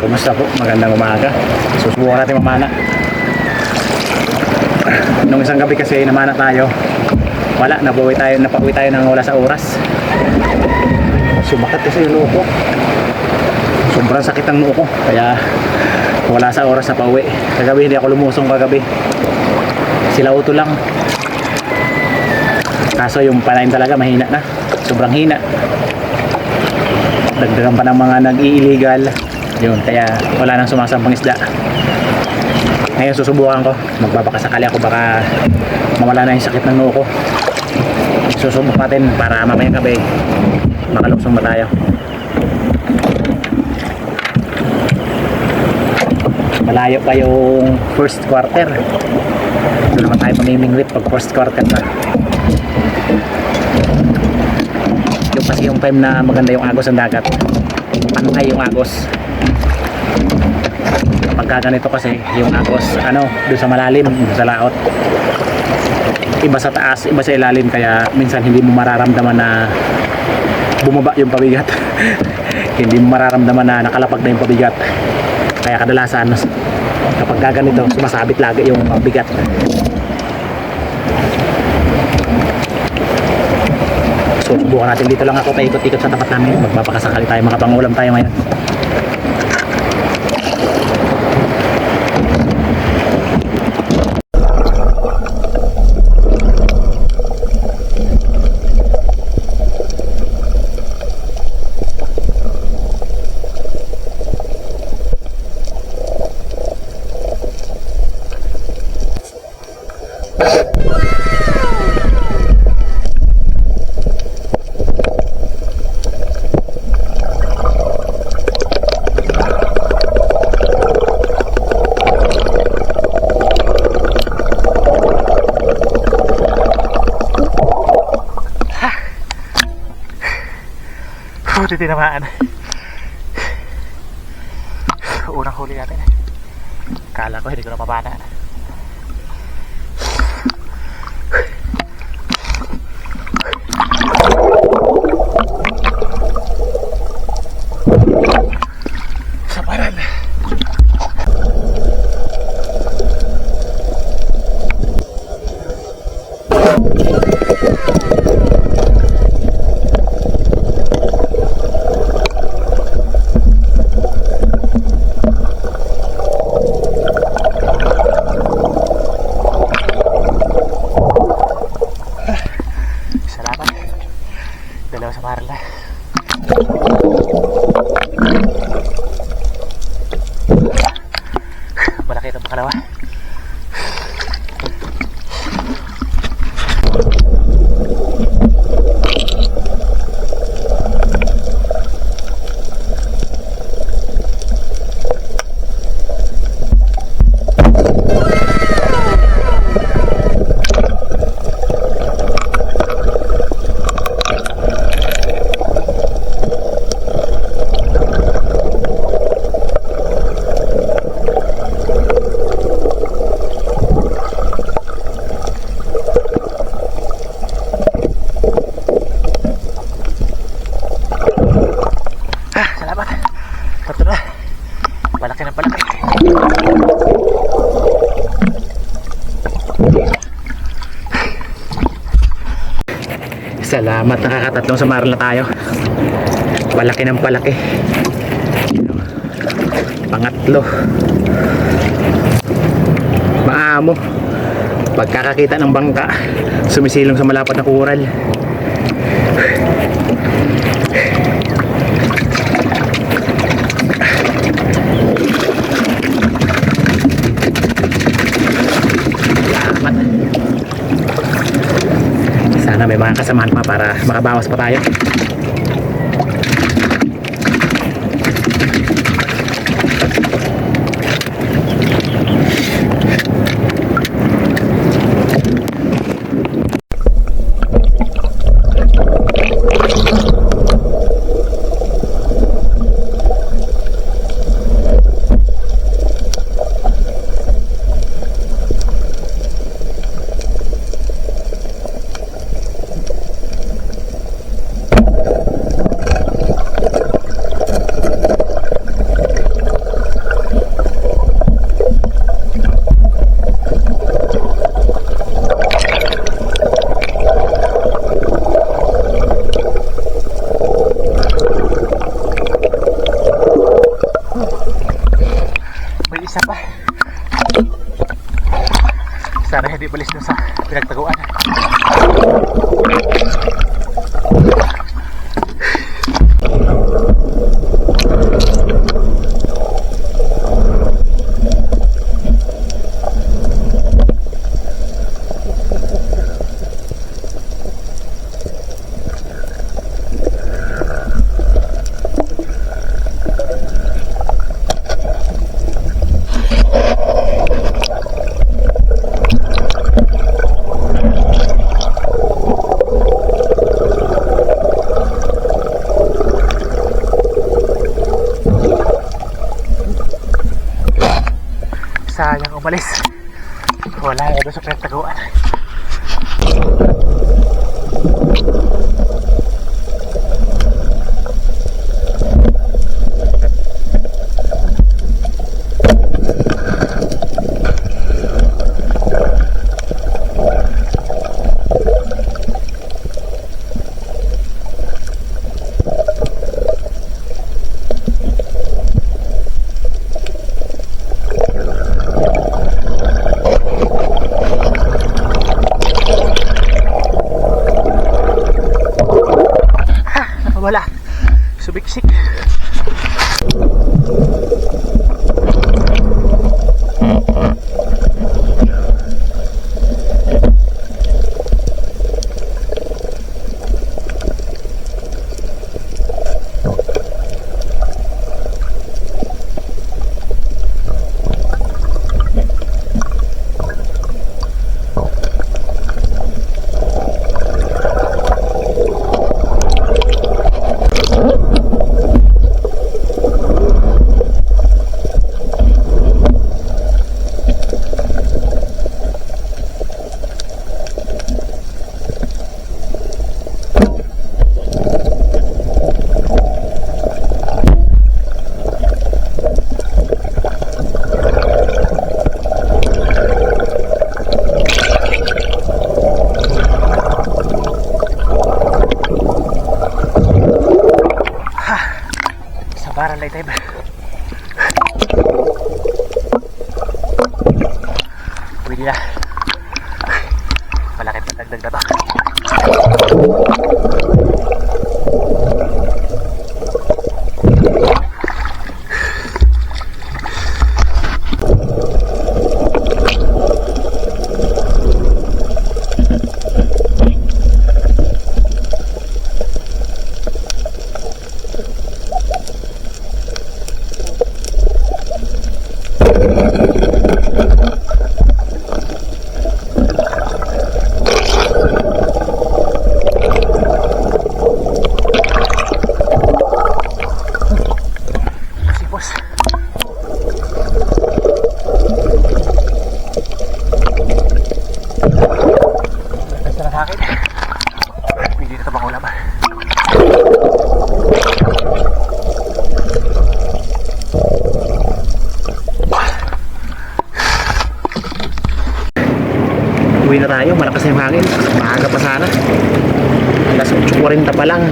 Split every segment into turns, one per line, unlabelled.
Kumusta po? Magandang umaga. Susubukan natin mamana. Nung isang gabi kasi namana tayo. Wala, nabuwi tayo, napauwi tayo ng wala sa oras. Sumakat kasi yung noo ko. Sobrang sakit ang noo ko. Kaya wala sa oras na pauwi. Kagabi hindi ako lumusong kagabi. Sila uto lang. Kaso yung panain talaga mahina na. Sobrang hina. Dagdagan pa ng mga nag-i-illegal. Yun, kaya wala nang sumasampang isda. Ngayon susubukan ko. Magbabakasakali ako baka mawala na yung sakit ng noo ko. Susubok natin para mamayang gabi makalusong ba tayo. Malayo pa yung first quarter. Doon naman tayo pamimingwit pag first quarter na. Yung kasi yung time na maganda yung agos ng dagat. Pantay yung agos. Kapag ganito kasi yung agos ano, doon sa malalim, sa laot. Iba sa taas, iba sa ilalim kaya minsan hindi mo mararamdaman na bumaba yung pabigat. hindi mo mararamdaman na nakalapag na yung pabigat. Kaya kadalasan kapag gaganito, sumasabit lagi yung bigat. So, subukan natin dito lang ako paikot-ikot sa tapat namin. Magpapakasakali tayo, makapangulam tayo ngayon. ูดจริงๆนะมาอันโอ้นักโคเลียเนี่ยการแล้วก็เห็นกันมาบ้านนะ Salamat, nakakatatlong samaral na tayo. Palaki ng palaki. Pangatlo. Maamo. Pagkakakita ng bangka, sumisilong sa malapad na kural. Salamat. Mga kasamahan pa para makabawas pa tayo. Na tayo, malakas na yung hangin. Maaga pa sana. Alas 8.40 pa lang.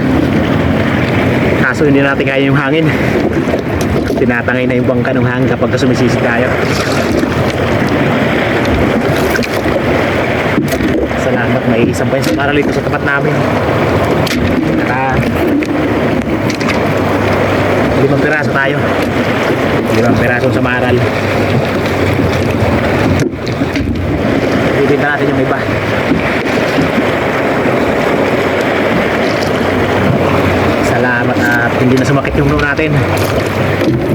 Kaso hindi natin kaya yung hangin. Tinatangay na yung bangka ng hangin kapag sumisisi tayo. Salamat, may isang yung para dito sa tapat namin. Naka limang piraso tayo. Limang piraso sa maral. Bibinta natin yung iba. Salamat at hindi na sumakit yung ulo natin.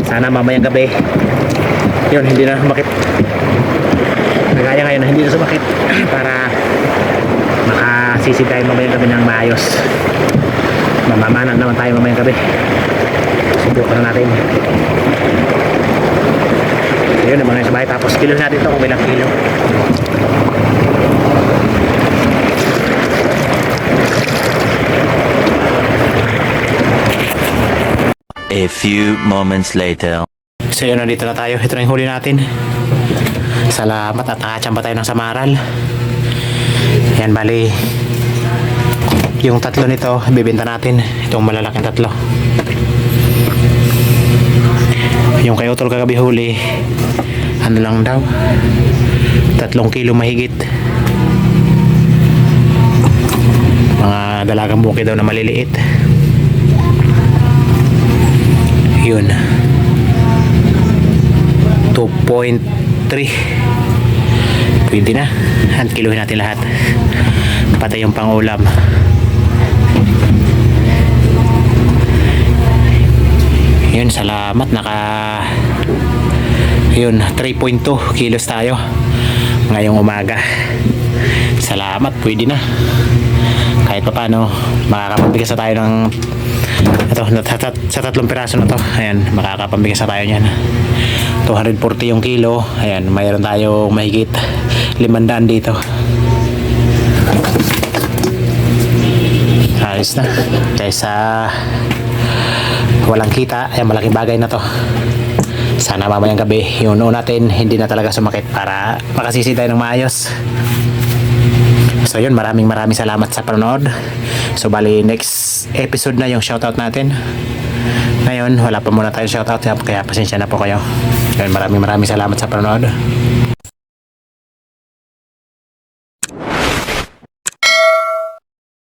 Sana mamayang gabi. Yun, hindi na sumakit. Kagaya ngayon hindi na sumakit para makasisi tayo mamayang gabi ng maayos. Mamamanan naman tayo mamayang gabi. Subukan na natin. Ayun naman na sa bahay. Tapos kilo natin ito kung ilang kilo.
A few moments later.
So yun, nandito na tayo. Ito na yung huli natin. Salamat at nakachamba tayo ng samaral. Yan, bali. Yung tatlo nito, bibenta natin. Itong malalaking tatlo. Yung kay Utol kagabi huli, ano lang daw? Tatlong kilo mahigit. Mga dalagang buki daw na maliliit. Yun. 2.3 pwede na. Hand kiluhin natin lahat. Patay yung pangulam. Yun salamat. Naka yun 3.2 kilos tayo ngayong umaga. Salamat. Pwede na. Kahit pa paano makakapagbigas na tayo ng ito, sa, tat- sa tatlong piraso na to ayan, makakapambigas na tayo niyan 240 yung kilo. Ayan, mayroon tayo mahigit 500 dito. Ayos na. Kaysa walang kita, ay malaking bagay na to. Sana mamayang gabi, yung noon natin, hindi na talaga sumakit para makasisi tayo ng maayos. So yun, maraming maraming salamat sa panonood. So bali, next episode na yung shoutout natin. Ngayon, wala pa muna tayong shoutout, kaya pasensya na po kayo. Yun, maraming maraming salamat sa panonood.